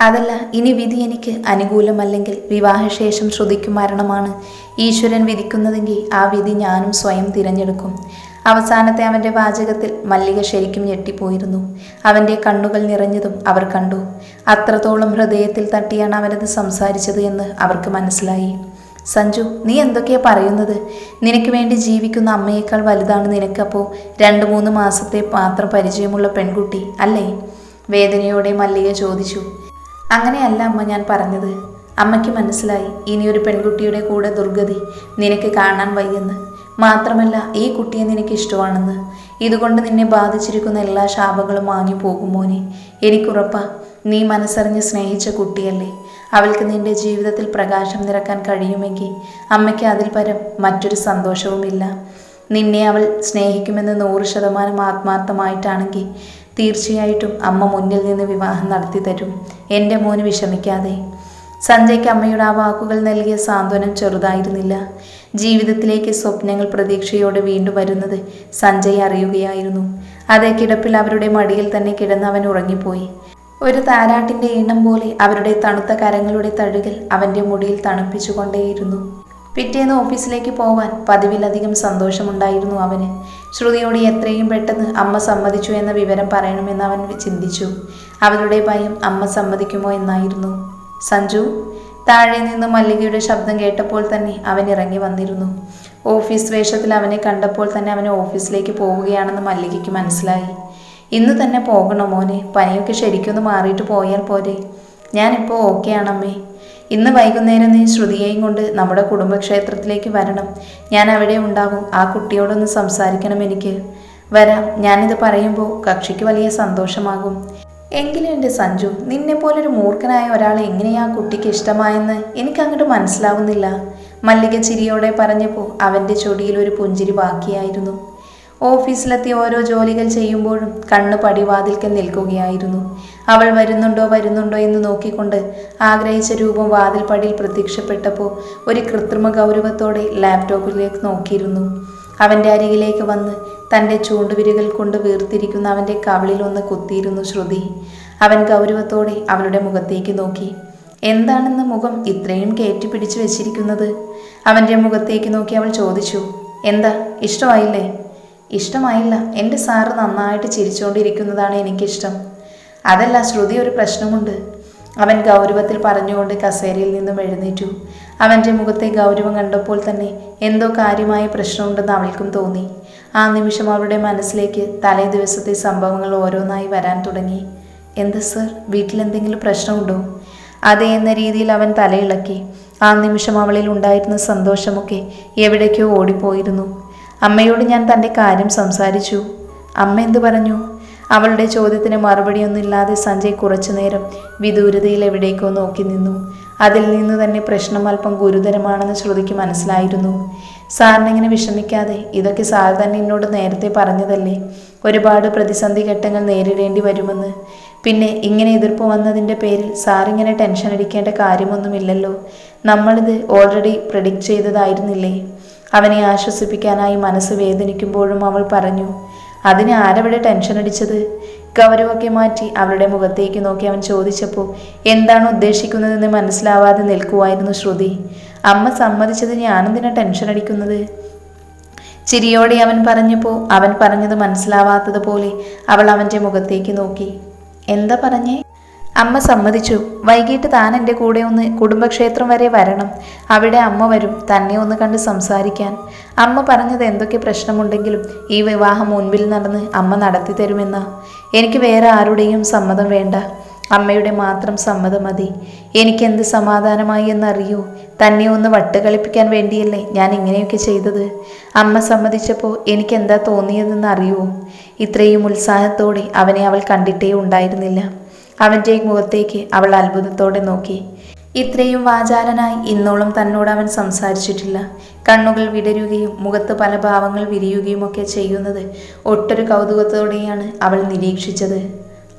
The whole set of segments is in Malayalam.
അതല്ല ഇനി വിധി എനിക്ക് അനുകൂലമല്ലെങ്കിൽ വിവാഹശേഷം ശ്രുതിക്കും മരണമാണ്. ഈശ്വരൻ വിധിക്കുന്നതെങ്കിൽ ആ വിധി ഞാനും സ്വയം തിരഞ്ഞെടുക്കും. അവസാനത്തെ അവന്റെ വാചകത്തിൽ മല്ലിക ശരിക്കും ഞെട്ടിപ്പോയിരുന്നു. അവന്റെ കണ്ണുകൾ നിറഞ്ഞതും അവർ കണ്ടു. അത്രത്തോളം ഹൃദയത്തിൽ തട്ടിയാണ് അവനത് സംസാരിച്ചത് എന്ന് അവർക്ക് മനസ്സിലായി. സഞ്ജു നീ എന്തൊക്കെയാ പറയുന്നത്? നിനക്ക് വേണ്ടി ജീവിക്കുന്ന അമ്മയേക്കാൾ വലുതാണ് നിനക്കപ്പോൾ രണ്ട് മൂന്ന് മാസത്തെ മാത്രം പരിചയമുള്ള പെൺകുട്ടി അല്ലേ? വേദനയോടെ മല്ലിക ചോദിച്ചു. അങ്ങനെയല്ല അമ്മ ഞാൻ പറഞ്ഞത്. അമ്മയ്ക്ക് മനസ്സിലായി ഇനിയൊരു പെൺകുട്ടിയുടെ കൂടെ ദുർഗതി നിനക്ക് കാണാൻ വയ്യെന്ന്. മാത്രമല്ല ഈ കുട്ടിയെ നിനക്ക് ഇഷ്ടമാണെന്ന്. ഇതുകൊണ്ട് നിന്നെ ബാധിച്ചിരിക്കുന്ന എല്ലാ ശാപങ്ങളും മാഞ്ഞു പോകും മോനെ. എനിക്കുറപ്പാ നീ മനസ്സറിഞ്ഞ് സ്നേഹിച്ച കുട്ടിയല്ലേ. അവൾക്ക് നിന്റെ ജീവിതത്തിൽ പ്രകാശം നിറക്കാൻ കഴിയുമെങ്കിൽ അമ്മയ്ക്ക് അതിൽ പരം മറ്റൊരു സന്തോഷവുമില്ല. നിന്നെ അവൾ സ്നേഹിക്കുമെന്ന് നൂറ് ശതമാനം ആത്മാർത്ഥമായിട്ടാണെങ്കിൽ തീർച്ചയായിട്ടും അമ്മ മുന്നിൽ നിന്ന് വിവാഹം നടത്തി തരും. എന്റെ മോന് വിഷമിക്കാതെ. സഞ്ജയ്ക്ക് അമ്മയുടെ ആ വാക്കുകൾ നൽകിയ സാന്ത്വനം ചെറുതായിരുന്നില്ല. ജീവിതത്തിലേക്ക് സ്വപ്നങ്ങൾ പ്രതീക്ഷയോടെ വീണ്ടും വരുന്നത് സഞ്ജയ് അറിയുകയായിരുന്നു. അതേ കിടപ്പിൽ അവരുടെ മടിയിൽ തന്നെ കിടന്ന് അവൻ ഉറങ്ങിപ്പോയി. ഒരു താരാട്ടിന്റെ ഈണം പോലെ അവരുടെ തണുത്ത കരങ്ങളുടെ തഴുകൽ അവന്റെ മുടിയിൽ തണുപ്പിച്ചുകൊണ്ടേയിരുന്നു. പിറ്റേന്ന് ഓഫീസിലേക്ക് പോവാൻ പതിവിലധികം സന്തോഷമുണ്ടായിരുന്നു അവന്. ശ്രുതിയോട് എത്രയും പെട്ടെന്ന് അമ്മ സമ്മതിച്ചു എന്ന വിവരം പറയണമെന്ന് അവൻ ചിന്തിച്ചു. അവരുടെ ഭയം അമ്മ സമ്മതിക്കുമോ എന്നായിരുന്നു. സഞ്ജു താഴെ നിന്ന് മല്ലികയുടെ ശബ്ദം കേട്ടപ്പോൾ തന്നെ അവൻ ഇറങ്ങി വന്നിരുന്നു. ഓഫീസ് വേഷത്തിൽ അവനെ കണ്ടപ്പോൾ തന്നെ അവൻ ഓഫീസിലേക്ക് പോവുകയാണെന്ന് മല്ലികയ്ക്ക് മനസ്സിലായി. ഇന്ന് തന്നെ പോകണോ മോനെ? പനിയൊക്കെ ശരിക്കൊന്ന് മാറിയിട്ട് പോയാൽ പോരെ. ഞാനിപ്പോൾ ഓക്കെ ആണമ്മേ ഇന്ന് വൈകുന്നേരം നീ ശ്രുതിയെയും കൊണ്ട് നമ്മുടെ കുടുംബക്ഷേത്രത്തിലേക്ക് വരണം. ഞാൻ അവിടെ ഉണ്ടാകും. ആ കുട്ടിയോടൊന്ന് സംസാരിക്കണം എനിക്ക്. വരാം. ഞാനിത് പറയുമ്പോൾ കക്ഷിക്ക് വലിയ സന്തോഷമാകും. എങ്കിലും എന്റെ സഞ്ജു നിന്നെ പോലൊരു മൂർഖനായ ഒരാൾ എങ്ങനെയാ കുട്ടിക്ക് ഇഷ്ടമായെന്ന് എനിക്കങ്ങോട്ട് മനസ്സിലാവുന്നില്ല. മല്ലിക ചിരിയോടെ പറഞ്ഞപ്പോൾ അവന്റെ ചൊടിയിൽ ഒരു പുഞ്ചിരി ബാക്കിയായിരുന്നു. ഓഫീസിലെത്തി ഓരോ ജോലികൾ ചെയ്യുമ്പോഴും കണ്ണ് പടിവാതിൽക്കൽ നിൽക്കുകയായിരുന്നു. അവൾ വരുന്നുണ്ടോ വരുന്നുണ്ടോ എന്ന് നോക്കിക്കൊണ്ട് ആഗ്രഹിച്ച രൂപം വാതിൽപ്പടിയിൽ പ്രത്യക്ഷപ്പെട്ടപ്പോൾ ഒരു കൃത്രിമ ഗൗരവത്തോടെ ലാപ്ടോപ്പിലേക്ക് നോക്കിയിരുന്നു. അവന്റെ അരികിലേക്ക് വന്ന് തന്റെ ചൂണ്ടുവിരകൾ കൊണ്ട് വീർത്തിരിക്കുന്ന അവന്റെ കവിളിൽ ഒന്ന് കുത്തിയിരുന്നു ശ്രുതി. അവൻ ഗൗരവത്തോടെ അവളുടെ മുഖത്തേക്ക് നോക്കി. എന്താണെന്ന് മുഖം ഇത്രയും കയറ്റി പിടിച്ചു വെച്ചിരിക്കുന്നത്? അവന്റെ മുഖത്തേക്ക് നോക്കി അവൾ ചോദിച്ചു. എന്താ ഇഷ്ടമായില്ലേ? ഇഷ്ടമായില്ല. എന്റെ സാറ് നന്നായിട്ട് ചിരിച്ചുകൊണ്ടിരിക്കുന്നതാണ് എനിക്കിഷ്ടം. അതല്ല ശ്രുതി ഒരു പ്രശ്നമുണ്ട്. അവൻ ഗൗരവത്തിൽ പറഞ്ഞുകൊണ്ട് കസേരയിൽ നിന്നും എഴുന്നേറ്റു. അവന്റെ മുഖത്തെ ഗൗരവം കണ്ടപ്പോൾ തന്നെ എന്തോ കാര്യമായ പ്രശ്നമുണ്ടെന്ന് അവൾക്കും തോന്നി. ആ നിമിഷം അവളുടെ മനസ്സിലേക്ക് തലേ ദിവസത്തെ സംഭവങ്ങൾ ഓരോന്നായി വരാൻ തുടങ്ങി. എന്താ സർ വീട്ടിലെന്തെങ്കിലും പ്രശ്നമുണ്ടോ? അതെ എന്ന രീതിയിൽ അവൻ തലയിളക്കി. ആ നിമിഷം അവളിൽ ഉണ്ടായിരുന്ന സന്തോഷമൊക്കെ എവിടേക്കോ ഓടിപ്പോയിരുന്നു. അമ്മയോട് ഞാൻ തന്റെ കാര്യം സംസാരിച്ചു. അമ്മ എന്തു പറഞ്ഞു? അവളുടെ ചോദ്യത്തിന് മറുപടിയൊന്നുമില്ലാതെ സഞ്ജയ് കുറച്ചു നേരം വിദൂരതയിൽ എവിടേക്കോ നോക്കി നിന്നു. അതിൽ നിന്ന് തന്നെ പ്രശ്നം അല്പം ഗുരുതരമാണെന്ന് ശ്രുതിക്ക് മനസ്സിലായിരുന്നു. സാറിനെങ്ങനെ വിഷമിക്കാതെ ഇതൊക്കെ സാർ തന്നെ എന്നോട് നേരത്തെ പറഞ്ഞതല്ലേ? ഒരുപാട് പ്രതിസന്ധി ഘട്ടങ്ങൾ നേരിടേണ്ടി വരുമെന്ന്. പിന്നെ ഇങ്ങനെ എതിർപ്പ് വന്നതിന്റെ പേരിൽ സാറിങ്ങനെ ടെൻഷൻ അടിക്കേണ്ട കാര്യമൊന്നുമില്ലല്ലോ. നമ്മളിത് ഓൾറെഡി പ്രഡിക്റ്റ് ചെയ്തതായിരുന്നില്ലേ? അവനെ ആശ്വസിപ്പിക്കാനായി മനസ്സ് വേദനിക്കുമ്പോഴും അവൾ പറഞ്ഞു അതിന് ആരവിടെ ടെൻഷൻ അടിച്ചത്? ഗൗരവൊക്കെ മാറ്റി അവളുടെ മുഖത്തേക്ക് നോക്കി അവൻ ചോദിച്ചപ്പോൾ എന്താണ് ഉദ്ദേശിക്കുന്നതെന്ന് മനസ്സിലാവാതെ നിൽക്കുമായിരുന്നു ശ്രുതി. അമ്മ സമ്മതിച്ചത് ഞാനെന്തിനാ ടെൻഷൻ അടിക്കുന്നത്? ചിരിയോടെ അവൻ പറഞ്ഞപ്പോൾ അവൻ പറഞ്ഞത് മനസ്സിലാവാത്തതുപോലെ അവൾ അവന്റെ മുഖത്തേക്ക് നോക്കി. എന്താ പറഞ്ഞേ? അമ്മ സമ്മതിച്ചു. വൈകിട്ട് താൻ എന്റെ കൂടെ ഒന്ന് കുടുംബക്ഷേത്രം വരെ വരണം. അവിടെ അമ്മ വരും. തന്നെ ഒന്ന് കണ്ട് സംസാരിക്കാൻ. അമ്മ പറഞ്ഞത് എന്തൊക്കെ പ്രശ്നമുണ്ടെങ്കിലും ഈ വിവാഹം മുൻപിൽ നടന്ന് അമ്മ നടത്തി തരുമെന്നാ. എനിക്ക് വേറെ ആരുടെയും സമ്മതം വേണ്ട. അമ്മയുടെ മാത്രം സമ്മതം മതി. എനിക്കെന്ത് സമാധാനമായി എന്നറിയൂ. തന്നെ ഒന്ന് വട്ടുകളിപ്പിക്കാൻ വേണ്ടിയല്ലേ ഞാൻ ഇങ്ങനെയൊക്കെ ചെയ്തത്. അമ്മ സമ്മതിച്ചപ്പോൾ എനിക്കെന്താ തോന്നിയതെന്ന് അറിയുമോ ഇത്രയും ഉത്സാഹത്തോടെ അവനെ അവൾ കണ്ടിട്ടേ ഉണ്ടായിരുന്നില്ല. അവന്റെ മുഖത്തേക്ക് അവൾ അത്ഭുതത്തോടെ നോക്കി. ഇത്രയും വാചാലനായി ഇന്നോളം തന്നോട് അവൻ സംസാരിച്ചിട്ടില്ല. കണ്ണുകൾ വിടരുകയും മുഖത്ത് പല ഭാവങ്ങൾ വിരിയുകയും ഒക്കെ ചെയ്യുന്നത് ഒട്ടൊരു കൗതുകത്തോടെയാണ് അവൾ നിരീക്ഷിച്ചത്.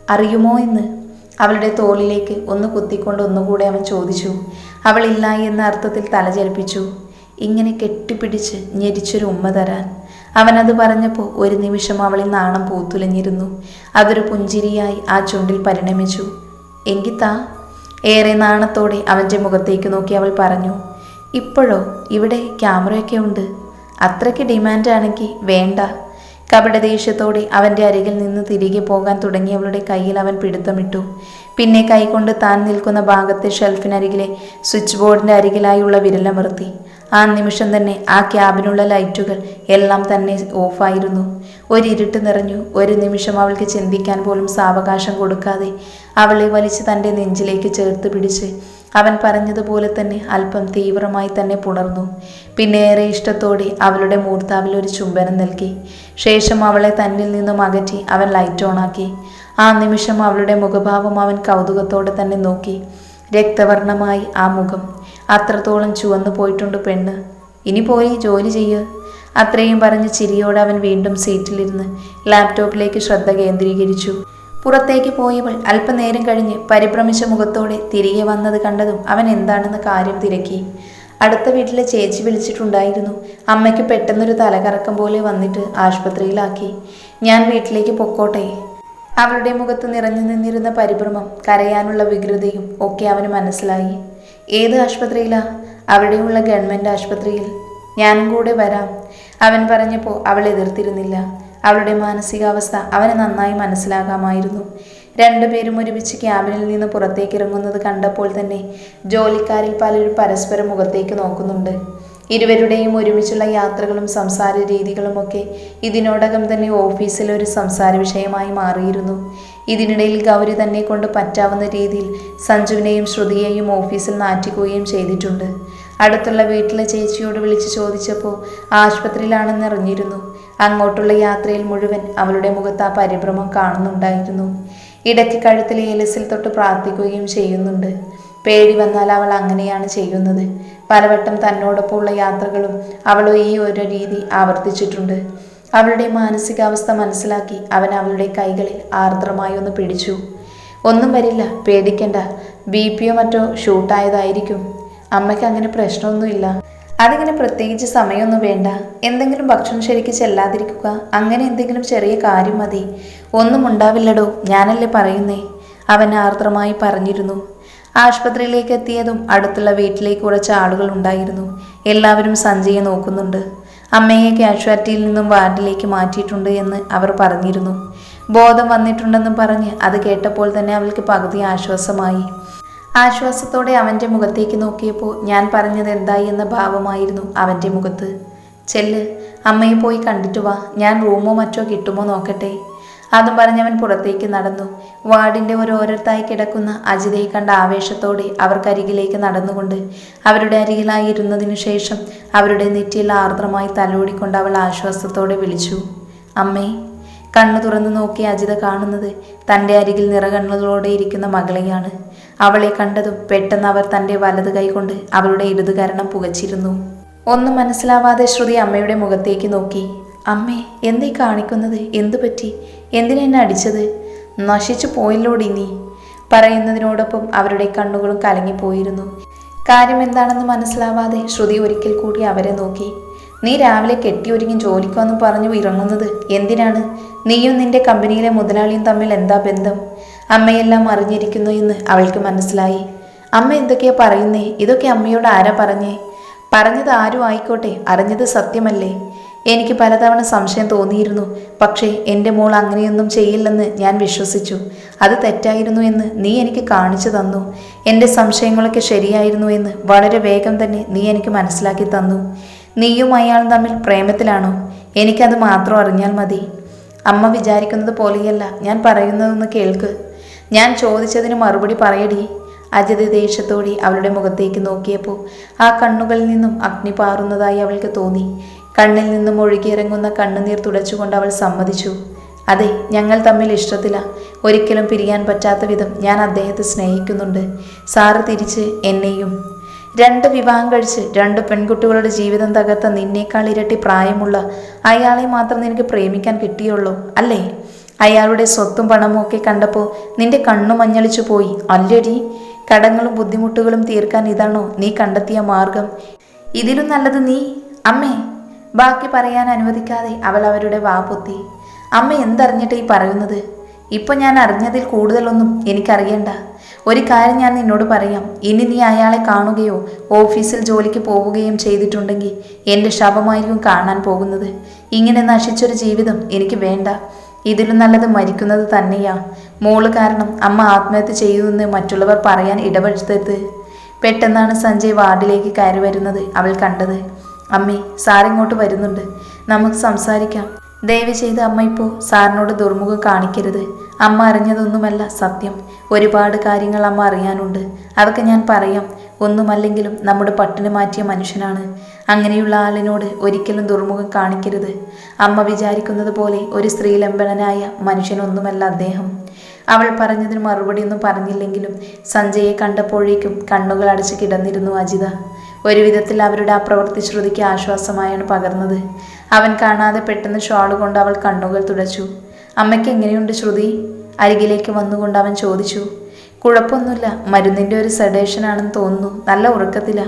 അറിയുമോ എന്ന്? അവളുടെ തോളിലേക്ക് ഒന്ന് കുത്തിക്കൊണ്ട് ഒന്നുകൂടെ അവൻ ചോദിച്ചു. അവൾ ഇല്ല എന്ന അർത്ഥത്തിൽ തലചലിപ്പിച്ചു ഇങ്ങനെ കെട്ടിപ്പിടിച്ച് ഞെരിച്ചൊരു ഉമ്മ തരാൻ. അവനത് പറഞ്ഞപ്പോൾ ഒരു നിമിഷം അവളിൽ നാണം പൂത്തുലഞ്ഞിരുന്നു. അതൊരു പുഞ്ചിരിയായി ആ ചുണ്ടിൽ പരിണമിച്ചു. എങ്കിത്താ ഏറെ നാണത്തോടെ അവന്റെ മുഖത്തേക്ക് നോക്കി അവൾ പറഞ്ഞു ഇപ്പോഴോ? ഇവിടെ ക്യാമറയൊക്കെ ഉണ്ട്. അത്രയ്ക്ക് ഡിമാൻഡാണെങ്കിൽ വേണ്ട. കപടദേഷ്യത്തോടെ അവന്റെ അരികിൽ നിന്ന് തിരികെ പോകാൻ തുടങ്ങിയവളുടെ കയ്യിൽ അവൻ പിടുത്തമിട്ടു. പിന്നെ കൈകൊണ്ട് താൻ നിൽക്കുന്ന ഭാഗത്തെ ഷെൽഫിനരികിലെ സ്വിച്ച് ബോർഡിന്റെ അരികിലായുള്ള വിരലമർത്തി. ആ നിമിഷം തന്നെ ആ ക്യാബിനുള്ള ലൈറ്റുകൾ എല്ലാം തന്നെ ഓഫായിരുന്നു. ഒരിരുട്ട് നിറഞ്ഞു. ഒരു നിമിഷം അവൾക്ക് ചിന്തിക്കാൻ പോലും സാവകാശം കൊടുക്കാതെ അവളെ വലിച്ച് തന്റെ നെഞ്ചിലേക്ക് ചേർത്ത് പിടിച്ച് അവൻ പറഞ്ഞതുപോലെ തന്നെ അല്പം തീവ്രമായി തന്നെ പുണർന്നു. പിന്നെ ഏറെ ഇഷ്ടത്തോടെ അവളുടെ മൂർത്താവിൽ ഒരു ചുംബനം നൽകി. ശേഷം അവളെ തന്നിൽ നിന്നും അകറ്റി അവൻ ലൈറ്റ് ഓണാക്കി ആ നിമിഷം അവളുടെ മുഖഭാവം അവൻ കൗതുകത്തോടെ തന്നെ നോക്കി. രക്തവർണമായി ആ മുഖം. അത്രത്തോളം ചുവന്നു പോയിട്ടുണ്ട് പെണ്ണ്. ഇനി പോയി ജോലി ചെയ്യ്. അത്രയും പറഞ്ഞ് ചിരിയോടെ അവൻ വീണ്ടും സീറ്റിലിരുന്ന് ലാപ്ടോപ്പിലേക്ക് ശ്രദ്ധ കേന്ദ്രീകരിച്ചു. പുറത്തേക്ക് പോയവൾ അല്പനേരം കഴിഞ്ഞ് പരിഭ്രമിച്ച മുഖത്തോടെ തിരികെ വന്നത് കണ്ടതും അവൻ എന്താണെന്ന് കാര്യം തിരക്കി. അടുത്ത വീട്ടിലെ ചേച്ചി വിളിച്ചിട്ടുണ്ടായിരുന്നു. അമ്മയ്ക്ക് പെട്ടെന്നൊരു തലകറക്കം പോലെ വന്നിട്ട് ആശുപത്രിയിലാക്കി. ഞാൻ വീട്ടിലേക്ക് പൊക്കോട്ടെ. അവളുടെ മുഖത്ത് നിറഞ്ഞു നിന്നിരുന്ന പരിഭ്രമം കരയാനുള്ള വികൃതിയും ഒക്കെ അവന് മനസ്സിലായി. ഏത് ആശുപത്രിയിലാ? അവിടെയുള്ള ഗവൺമെന്റ് ആശുപത്രിയിൽ. ഞാനും കൂടെ വരാം. അവൻ പറഞ്ഞപ്പോൾ അവൾ എതിർത്തിരുന്നില്ല. അവളുടെ മാനസികാവസ്ഥ അവന് നന്നായി മനസ്സിലാകാമായിരുന്നു. രണ്ടുപേരും ഒരുമിച്ച് ക്യാബിനിൽ നിന്ന് പുറത്തേക്ക് ഇറങ്ങുന്നത് കണ്ടപ്പോൾ തന്നെ ജോലിക്കാരിൽ പലരും പരസ്പരം മുഖത്തേക്ക് നോക്കുന്നുണ്ട്. ഇരുവരുടെയും ഒരുമിച്ചുള്ള യാത്രകളും സംസാര രീതികളുമൊക്കെ ഇതിനോടകം തന്നെ ഓഫീസിലെ ഒരു സംസാര വിഷയമായി മാറിയിരുന്നു. ഇതിനിടയിൽ ഗൗരി തന്നെ കൊണ്ട് പറ്റാവുന്ന രീതിയിൽ സഞ്ജുവിനെയും ശ്രുതിയെയും ഓഫീസിൽ നാറ്റിക്കുകയും ചെയ്തിട്ടുണ്ട്. അടുത്തുള്ള വീട്ടിലെ ചേച്ചിയോട് വിളിച്ച് ചോദിച്ചപ്പോൾ ആശുപത്രിയിലാണെന്ന് അറിഞ്ഞിരുന്നു. അങ്ങോട്ടുള്ള യാത്രയിൽ മുഴുവൻ അവളുടെ മുഖത്ത് ആ പരിഭ്രമം കാണുന്നുണ്ടായിരുന്നു. ഇടയ്ക്ക് കഴുത്തിലെ ഏലസിൽ തൊട്ട് പ്രാർത്ഥിക്കുകയും ചെയ്യുന്നുണ്ട്. പേടി വന്നാൽ അവൾ അങ്ങനെയാണ് ചെയ്യുന്നത്. പലവട്ടം തന്നോടൊപ്പമുള്ള യാത്രകളും അവൾ ഈ ഒരു രീതി ആവർത്തിച്ചിട്ടുണ്ട്. അവളുടെ മാനസികാവസ്ഥ മനസ്സിലാക്കി അവൻ അവളുടെ കൈകളിൽ ആർദ്രമായി ഒന്ന് പിടിച്ചു. ഒന്നും വരില്ല പേടിക്കണ്ട. ബി. പിയോ മറ്റോ ഷൂട്ടായതായിരിക്കും. അമ്മയ്ക്ക് അങ്ങനെ പ്രശ്നമൊന്നുമില്ല. അതിങ്ങനെ പ്രത്യേകിച്ച് സമയമൊന്നും വേണ്ട. എന്തെങ്കിലും ഭക്ഷണം ശരിക്ക് ചെല്ലാതിരിക്കുക. അങ്ങനെ എന്തെങ്കിലും ചെറിയ കാര്യം മതി. ഒന്നും ഉണ്ടാവില്ലടോ ഞാനല്ലേ പറയുന്നേ. അവൻ ആർദ്രമായി പറഞ്ഞിരുന്നു. ആശുപത്രിയിലേക്ക് എത്തിയതും അടുത്തുള്ള വീട്ടിലേക്ക് കുറച്ച് ആളുകൾ ഉണ്ടായിരുന്നു. എല്ലാവരും സഞ്ജയെ നോക്കുന്നുണ്ട്. അമ്മയെ കാഷ്വാലിറ്റിയിൽ നിന്നും വാർഡിലേക്ക് മാറ്റിയിട്ടുണ്ട് എന്ന് അവർ പറഞ്ഞിരുന്നു. ബോധം വന്നിട്ടുണ്ടെന്നും പറഞ്ഞ് അത് കേട്ടപ്പോൾ തന്നെ അവൾക്ക് പകുതി ആശ്വാസമായി. ആശ്വാസത്തോടെ അവന്റെ മുഖത്തേക്ക് നോക്കിയപ്പോൾ ഞാൻ പറഞ്ഞത് എന്തായി എന്ന ഭാവമായിരുന്നു അവന്റെ മുഖത്ത്. ചെല്ല് അമ്മയെ പോയി കണ്ടിട്ട് വാ. ഞാൻ റൂമോ മറ്റോ കിട്ടുമോ നോക്കട്ടെ. അതും പറഞ്ഞവൻ പുറത്തേക്ക് നടന്നു. വാർഡിന്റെ ഓരോരുത്തായി കിടക്കുന്ന അജിതയെ കണ്ട ആവേശത്തോടെ അവർക്കരികിലേക്ക് നടന്നുകൊണ്ട് അവരുടെ അരികിലായി ഇരുന്നതിനു ശേഷം അവരുടെ നെറ്റിയിൽ ആർദ്രമായി തലോടിക്കൊണ്ട് അവൾ ആശ്വാസത്തോടെ വിളിച്ചു. അമ്മേ കണ്ണു തുറന്നു നോക്കി അജിത കാണുന്നത് തന്റെ അരികിൽ നിറകണ്ണുകളോടെ ഇരിക്കുന്ന മകളെയാണ്. അവളെ കണ്ടതും പെട്ടെന്ന് അവർ തന്റെ വലത് കൈകൊണ്ട് അവളുടെ ഇടതുകരണം പുകച്ചിരുന്നു. ഒന്നും മനസ്സിലാവാതെ ശ്രുതി അമ്മയുടെ മുഖത്തേക്ക് നോക്കി. അമ്മേ എന്തേ കാണിക്കുന്നത്? എന്തു പറ്റി? എന്തിനെ അടിച്ചത്? നശിച്ചു പോയില്ലോടി നീ? പറയുന്നതിനോടൊപ്പം അവരുടെ കണ്ണുകളും കലങ്ങിപ്പോയിരുന്നു. കാര്യം എന്താണെന്ന് മനസ്സിലാവാതെ ശ്രുതി ഒരിക്കൽ കൂടി അവരെ നോക്കി. നീ രാവിലെ കെട്ടിയൊരുങ്ങി ജോലിക്കാന്ന് പറഞ്ഞു ഇറങ്ങുന്നത് എന്തിനാണ്? നീയും നിന്റെ കമ്പനിയിലെ മുതലാളിയും തമ്മിൽ എന്താ ബന്ധം? അമ്മയെല്ലാം അറിഞ്ഞിരിക്കുന്നു എന്ന് അവൾക്ക് മനസ്സിലായി. അമ്മ എന്തൊക്കെയാ പറയുന്നേ? ഇതൊക്കെ അമ്മയോട് ആരാ പറഞ്ഞേ? പറഞ്ഞത് ആരും ആയിക്കോട്ടെ അറിഞ്ഞത് സത്യമല്ലേ? എനിക്ക് പലതവണ സംശയം തോന്നിയിരുന്നു. പക്ഷേ എന്റെ മോൾ അങ്ങനെയൊന്നും ചെയ്യില്ലെന്ന് ഞാൻ വിശ്വസിച്ചു. അത് തെറ്റായിരുന്നു എന്ന് നീ എനിക്ക് കാണിച്ചു തന്നു. എന്റെ സംശയങ്ങളൊക്കെ ശരിയായിരുന്നു എന്ന് വളരെ വേഗം തന്നെ നീ എനിക്ക് മനസ്സിലാക്കി തന്നു. നീയും അയാളും തമ്മിൽ പ്രേമത്തിലാണോ? എനിക്കത് മാത്രം അറിഞ്ഞാൽ മതി. അമ്മ വിചാരിക്കുന്നത് പോലെയല്ല. ഞാൻ പറയുന്നതെന്ന് കേൾക്ക്. ഞാൻ ചോദിച്ചതിന് മറുപടി പറയടി. അജിത് ദേഷ്യത്തോടെ അവളുടെ മുഖത്തേക്ക് നോക്കിയപ്പോൾ ആ കണ്ണുകളിൽ നിന്നും അഗ്നി പാറുന്നതായി അവൾക്ക് തോന്നി. കണ്ണിൽ നിന്നും ഒഴുകിയിറങ്ങുന്ന കണ്ണുനീർ തുടച്ചുകൊണ്ട് അവൾ സമ്മതിച്ചു. അതെ ഞങ്ങൾ തമ്മിൽ ഇഷ്ടത്തില. ഒരിക്കലും പിരിയാൻ പറ്റാത്ത വിധം ഞാൻ അദ്ദേഹത്തെ സ്നേഹിക്കുന്നുണ്ട്. സാറ് തിരിച്ച് എന്നെയും രണ്ട് വിവാഹം കഴിച്ച് രണ്ട് പെൺകുട്ടികളുടെ ജീവിതം തകർത്ത നിന്നേക്കാൾ ഇരട്ടി പ്രായമുള്ള അയാളെ മാത്രം നിനക്ക് പ്രേമിക്കാൻ കിട്ടിയുള്ളൂ അല്ലേ? അയാളുടെ സ്വത്തും പണവും ഒക്കെ കണ്ടപ്പോൾ നിന്റെ കണ്ണു മഞ്ഞളിച്ചു പോയി. അല്ലടി കടങ്ങളും ബുദ്ധിമുട്ടുകളും തീർക്കാൻ ഇതാണോ നീ കണ്ടെത്തിയ മാർഗം? ഇതിലും നല്ലത് നീ. അമ്മേ ബാക്കി പറയാൻ അനുവദിക്കാതെ അവൾ അവരുടെ വാ പൊത്തി. അമ്മ എന്തറിഞ്ഞിട്ട് ഈ പറയുന്നത്? ഇപ്പൊ ഞാൻ അറിഞ്ഞതിൽ കൂടുതലൊന്നും എനിക്കറിയണ്ട. ഒരു കാര്യം ഞാൻ നിന്നോട് പറയാം. ഇനി നീ അയാളെ കാണുകയോ ഓഫീസിൽ ജോലിക്ക് പോവുകയും ചെയ്തിട്ടുണ്ടെങ്കിൽ എന്റെ ശവമായിരിക്കും കാണാൻ പോകുന്നത്. ഇങ്ങനെ നശിച്ചൊരു ജീവിതം എനിക്ക് വേണ്ട. ഇതിലും നല്ലത് മരിക്കുന്നത് തന്നെയാ. മോൾ കാരണം അമ്മ ആത്മഹത്യ ചെയ്തുവെന്ന് മറ്റുള്ളവർ പറയാൻ ഇടപെടുത്തരുത് പെട്ടെന്നാണ് സഞ്ജയ് വാർഡിലേക്ക് കയറി വരുന്നത് അവൾ കണ്ടത്. അമ്മേ സാറിങ്ങോട്ട് വരുന്നുണ്ട്. നമുക്ക് സംസാരിക്കാം. ദയവ് ചെയ്ത് അമ്മ ഇപ്പോൾ സാറിനോട് ദുർമുഖം കാണിക്കരുത്. അമ്മ അറിഞ്ഞതൊന്നുമല്ല സത്യം. ഒരുപാട് കാര്യങ്ങൾ അമ്മ അറിയാനുണ്ട്. അതൊക്കെ ഞാൻ പറയാം. ഒന്നുമല്ലെങ്കിലും നമ്മുടെ പട്ടിണി മാറ്റിയ മനുഷ്യനാണ്. അങ്ങനെയുള്ള ആളിനോട് ഒരിക്കലും ദുർമുഖം കാണിക്കരുത്. അമ്മ വിചാരിക്കുന്നത് പോലെ ഒരു സ്ത്രീലംബനനായ മനുഷ്യനൊന്നുമല്ല അദ്ദേഹം. അവൾ പറഞ്ഞതിന് മറുപടിയൊന്നും പറഞ്ഞില്ലെങ്കിലും സഞ്ജയെ കണ്ടപ്പോഴേക്കും കണ്ണുകൾ അടച്ച് കിടന്നിരുന്നു അജിത. ഒരുവിധത്തിൽ അവരുടെ ആ പ്രവൃത്തി ശ്രുതിക്ക് ആശ്വാസമായാണ് പകർന്നത്. അവൻ കാണാതെ പെട്ടെന്ന് ഷാൾ കൊണ്ട് അവൾ കണ്ണുകൾ തുടച്ചു. അമ്മയ്ക്ക് എങ്ങനെയുണ്ട് ശ്രുതി? അരികിലേക്ക് വന്നുകൊണ്ട് അവൻ ചോദിച്ചു. കുഴപ്പമൊന്നുമില്ല. മരുന്നിന്റെ ഒരു സെഡേഷനാണെന്ന് തോന്നുന്നു. നല്ല ഉറക്കത്തിലാ.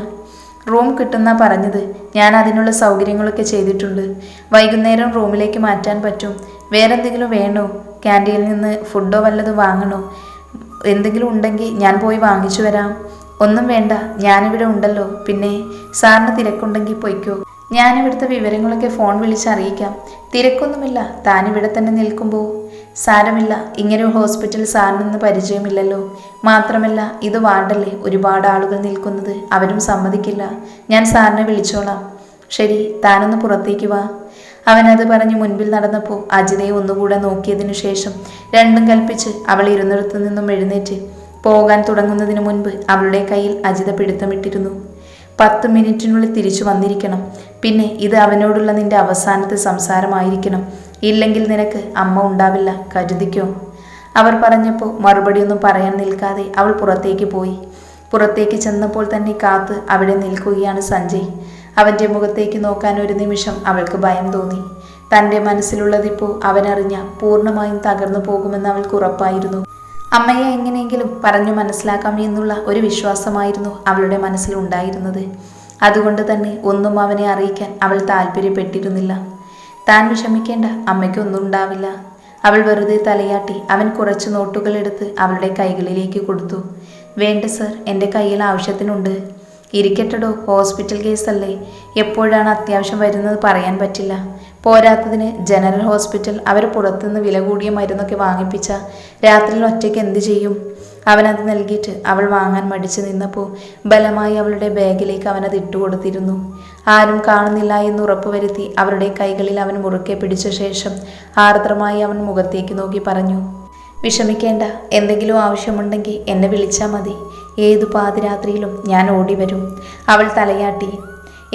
റൂം കിട്ടുന്ന പറഞ്ഞത്. ഞാൻ അതിനുള്ള സൗകര്യങ്ങളൊക്കെ ചെയ്തിട്ടുണ്ട്. വൈകുന്നേരം റൂമിലേക്ക് മാറ്റാൻ പറ്റും. വേറെന്തെങ്കിലും വേണോ? ക്യാന്റീനിൽ നിന്ന് ഫുഡോ വല്ലതും വാങ്ങണോ? എന്തെങ്കിലും ഉണ്ടെങ്കിൽ ഞാൻ പോയി വാങ്ങിച്ചു വരാം. ഒന്നും വേണ്ട. ഞാനിവിടെ ഉണ്ടല്ലോ. പിന്നെ സാറിന് തിരക്കുണ്ടെങ്കിൽ പൊയ്ക്കോ. ഞാനിവിടുത്തെ വിവരങ്ങളൊക്കെ ഫോൺ വിളിച്ച് അറിയിക്കാം തിരക്കൊന്നുമില്ല. താനിവിടെ തന്നെ നിൽക്കുമ്പോൾ സാരമില്ല. ഇങ്ങനെ ഒരു ഹോസ്പിറ്റൽ സാറിനൊന്ന് പരിചയമില്ലല്ലോ. മാത്രമല്ല ഇത് വാർഡല്ലേ ഒരുപാട് ആളുകൾ നിൽക്കുന്നത്. അവരും സമ്മതിക്കില്ല. ഞാൻ സാറിനെ വിളിച്ചോളാം. ശരി താനൊന്ന് പുറത്തേക്ക് വാ. അവനത് പറഞ്ഞ് മുൻപിൽ നടന്നപ്പോൾ അജിതയെ ഒന്നുകൂടെ നോക്കിയതിനു ശേഷം രണ്ടും കൽപ്പിച്ച് അവൾ ഇരുന്നിടത്തു നിന്നും എഴുന്നേറ്റ് പോകാൻ തുടങ്ങുന്നതിന് മുൻപ് അവളുടെ കയ്യിൽ അജിത പിടുത്തമിട്ടിരുന്നു. പത്ത് മിനിറ്റിനുള്ളിൽ തിരിച്ചു വന്നിരിക്കണം. പിന്നെ ഇത് അവനോടുള്ള നിന്റെ അവസാനത്തെ സംസാരമായിരിക്കണം. ഇല്ലെങ്കിൽ നിനക്ക് അമ്മ ഉണ്ടാവില്ല കരുതിക്കോ. അവർ പറഞ്ഞപ്പോൾ മറുപടിയൊന്നും പറയാൻ നിൽക്കാതെ അവൾ പുറത്തേക്ക് പോയി. പുറത്തേക്ക് ചെന്നപ്പോൾ തന്നെ കാത്ത് അവിടെ നിൽക്കുകയാണ് സഞ്ജയ്. അവന്റെ മുഖത്തേക്ക് നോക്കാൻ ഒരു നിമിഷം അവൾക്ക് ഭയം തോന്നി. തന്റെ മനസ്സിലുള്ളതിപ്പോൾ അവനറിഞ്ഞ പൂർണമായും തകർന്നു പോകുമെന്ന് അവൾക്ക് ഉറപ്പായിരുന്നു. അമ്മയെ എങ്ങനെയെങ്കിലും പറഞ്ഞു മനസ്സിലാക്കാം എന്നുള്ള ഒരു വിശ്വാസമായിരുന്നു അവളുടെ മനസ്സിലുണ്ടായിരുന്നത്. അതുകൊണ്ട് തന്നെ ഒന്നും അവനെ അറിയിക്കാൻ അവൾ താല്പര്യപ്പെട്ടിരുന്നില്ല. താൻ വിഷമിക്കേണ്ട അമ്മയ്ക്കൊന്നും ഉണ്ടാവില്ല. അവൾ വെറുതെ തലയാട്ടി അവൻ കുറച്ച് നോട്ടുകൾ എടുത്ത് അവളുടെ കൈകളിലേക്ക് കൊടുത്തു. വേണ്ട സർ എന്റെ കയ്യിൽ ആവശ്യത്തിനുണ്ട്. ഇരിക്കട്ടടോ ഹോസ്പിറ്റൽ കേസല്ലേ. എപ്പോഴാണ് അത്യാവശ്യം വരുന്നത് പറയാൻ പറ്റില്ല. പോരാത്തതിന് ജനറൽ ഹോസ്പിറ്റൽ അവർ പുറത്തുനിന്ന് വില കൂടിയ മരുന്നൊക്കെ വാങ്ങിപ്പിച്ച. രാത്രിയിൽ ഒറ്റയ്ക്ക് എന്ത് ചെയ്യും? അവനത് നൽകിയിട്ട് അവൾ വാങ്ങാൻ മടിച്ചു നിന്നപ്പോൾ ബലമായി അവളുടെ ബാഗിലേക്ക് അവനത് ഇട്ടുകൊടുത്തിരുന്നു. ആരും കാണുന്നില്ല എന്ന് ഉറപ്പുവരുത്തി അവരുടെ കൈകളിൽ അവൻ മുറുക്കെ പിടിച്ച ശേഷം ആർദ്രമായി അവൻ മുഖത്തേക്ക് നോക്കി പറഞ്ഞു വിഷമിക്കേണ്ട. എന്തെങ്കിലും ആവശ്യമുണ്ടെങ്കിൽ എന്നെ വിളിച്ചാൽ മതി. ഏതു പാതിരാത്രിയിലും ഞാൻ ഓടി വരും അവൾ തലയാട്ടി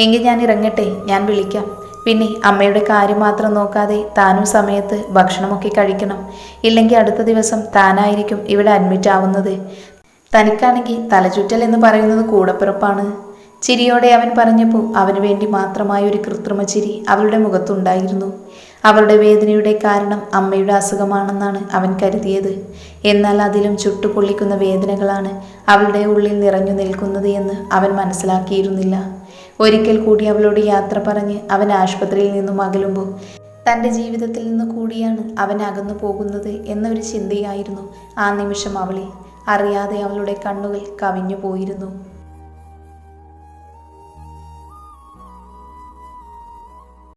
എങ്കിൽ ഞാൻ ഇറങ്ങട്ടെ. ഞാൻ വിളിക്കാം. പിന്നെ അമ്മയുടെ കാര്യം മാത്രം നോക്കാതെ താനും സമയത്ത് ഭക്ഷണമൊക്കെ കഴിക്കണം. ഇല്ലെങ്കിൽ അടുത്ത ദിവസം താനായിരിക്കും ഇവിടെ അഡ്മിറ്റ് ആവുന്നത്. തനിക്കാണെങ്കിൽ തലചുറ്റൽ എന്ന് പറയുന്നത് കൂടപ്പിറപ്പാണ്. ചിരിയോടെ അവൻ പറഞ്ഞപ്പോൾ അവന് വേണ്ടി മാത്രമായ ഒരു കൃത്രിമ ചിരി അവളുടെ മുഖത്തുണ്ടായിരുന്നു. അവളുടെ വേദനയുടെ കാരണം അമ്മയുടെ അസുഖമാണെന്നാണ് അവൻ കരുതിയത്. എന്നാൽ അതിലും ചുട്ടുപൊള്ളിക്കുന്ന വേദനകളാണ് അവളുടെ ഉള്ളിൽ നിറഞ്ഞു നിൽക്കുന്നത് എന്ന് അവൻ മനസ്സിലാക്കിയിരുന്നില്ല. ഒരിക്കൽ കൂടി അവളോട് യാത്ര പറഞ്ഞ് അവൻ ആശുപത്രിയിൽ നിന്നും അകലുമ്പോൾ തന്റെ ജീവിതത്തിൽ നിന്ന് കൂടിയാണ് അവൻ അകന്നു പോകുന്നത് എന്നൊരു ചിന്തയായിരുന്നു ആ നിമിഷം അവളെ അറിയാതെ അവളുടെ കണ്ണുകൾ കവിഞ്ഞു പോയിരുന്നു.